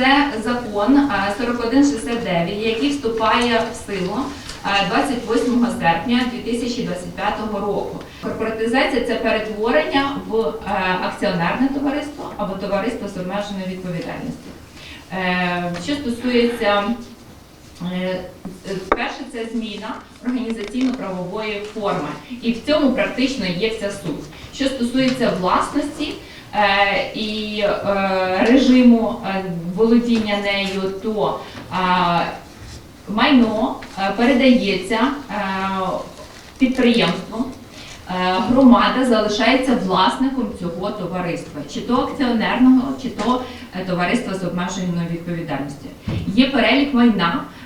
Це закон е, 4169, який вступає в силу е, 28 серпня 2025 року. Корпоратизація це перетворення в е, акціонерне товариство або товариство з обмеженою відповідальністю. Е, Що стосується Е, Перше це зміна організаційно-правової форми, і в цьому практично є вся суть. Що стосується власності е, і е, режиму е, володіння нею, то е, майно е, передається е, підприємству. Е, Громада залишається власником цього товариства, чи то акціонерного, чи то е, товариства з обмеженою відповідальністю. Є перелік майна, е,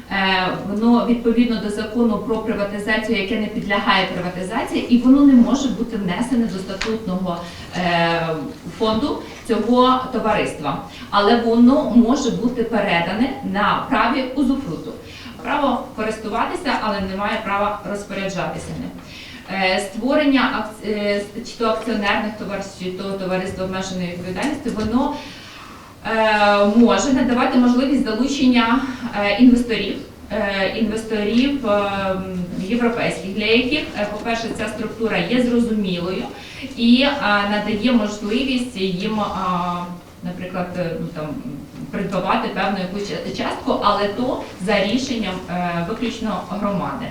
воно відповідно до закону про приватизацію, яке не підлягає приватизації, і воно не може бути внесене до статутного е, фонду цього товариства, але воно може бути передане на праві узуфруту. Право користуватися, але немає права розпоряджатися ним. Е, Створення е, чи то акціонерних товариств, чи то товариства обмеженої відповідальності, воно е, може надавати можливість залучення е, інвесторів, е, інвесторів е, європейських, для яких, е, по-перше, ця структура є зрозумілою і е, надає можливість їм, е, наприклад, е, ну, там, придбавати певну якусь частку, але то за рішенням е, виключно громади.